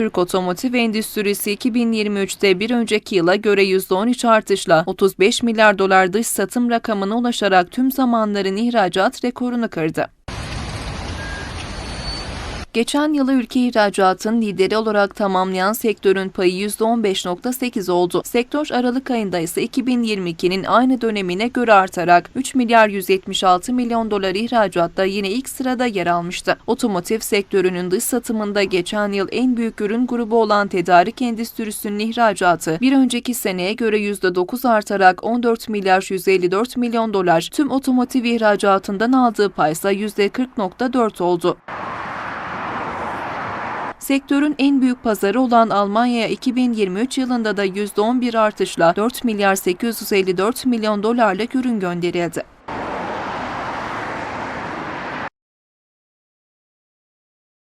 Türk otomotiv endüstrisi 2023'te bir önceki yıla göre %13 artışla 35 milyar dolar dış satım rakamına ulaşarak tüm zamanların ihracat rekorunu kırdı. Geçen yılı ülke ihracatın lideri olarak tamamlayan sektörün payı %15.8 oldu. Sektör Aralık ayında ise 2022'nin aynı dönemine göre artarak 3 milyar 176 milyon dolar ihracatta yine ilk sırada yer almıştı. Otomotiv sektörünün dış satımında geçen yıl en büyük ürün grubu olan tedarik endüstrisinin ihracatı bir önceki seneye göre %9 artarak 14 milyar 154 milyon dolar, tüm otomotiv ihracatından aldığı paysa %40.4 oldu. Sektörün en büyük pazarı olan Almanya'ya 2023 yılında da %11 artışla 4 milyar 854 milyon dolarlık ürün gönderildi.